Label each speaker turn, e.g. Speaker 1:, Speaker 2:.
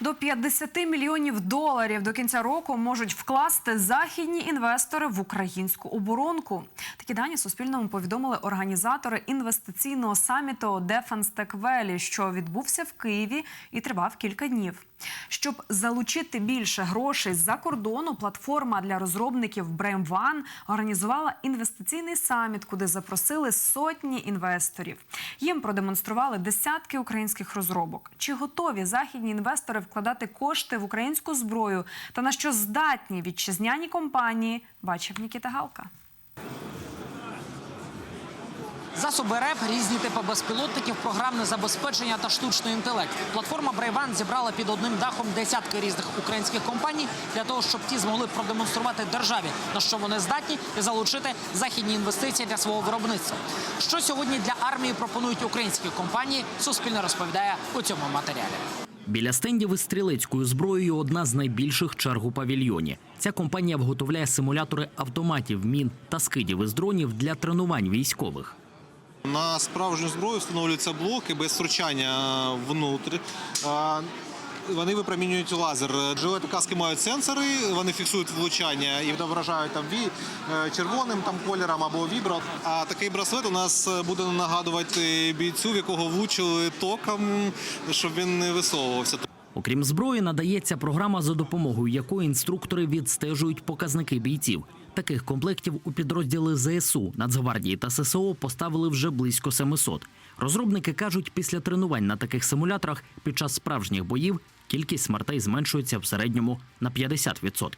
Speaker 1: До 50 мільйонів доларів до кінця року можуть вкласти західні інвестори в українську оборонку. Такі Суспільному повідомили організатори інвестиційного саміту Defense Tech що відбувся в Києві і тривав кілька днів. Щоб залучити більше грошей з-за кордону, платформа для розробників Brain One організувала інвестиційний саміт, куди запросили сотні інвесторів. Їм продемонстрували десятки українських розробок. Чи готові західні інвестори вкладати кошти в українську зброю та на що здатні вітчизняні компанії? Бачив Нікіта Галка.
Speaker 2: Засоби РЕП, різні типи безпілотників, програмне забезпечення та штучний інтелект. Платформа Брейван зібрала під одним дахом десятки різних українських компаній для того, щоб ті змогли продемонструвати державі, на що вони здатні, і залучити західні інвестиції для свого виробництва. Що сьогодні для армії пропонують українські компанії, Суспільне розповідає у цьому матеріалі.
Speaker 3: Біля стендів із стрілецькою зброєю одна з найбільших черг у павільйоні. Ця компанія виготовляє симулятори автоматів, мін та скидів із дронів для тренувань військових.
Speaker 4: На справжню зброю встановлюються блоки без втручання внутрі. Вони випромінюють лазер. Жилети каски мають сенсори, вони фіксують влучання і відображають там ві е, червоним там кольором або вібро. А такий браслет у нас буде нагадувати бійцю, в якого влучили током, щоб він не висовувався.
Speaker 3: Окрім зброї, надається програма, за допомогою якої інструктори відстежують показники бійців. Таких комплектів у підрозділи ЗСУ, Нацгвардії та ССО поставили вже близько 700. Розробники кажуть, після тренувань на таких симуляторах під час справжніх боїв кількість смертей зменшується в середньому на 50%.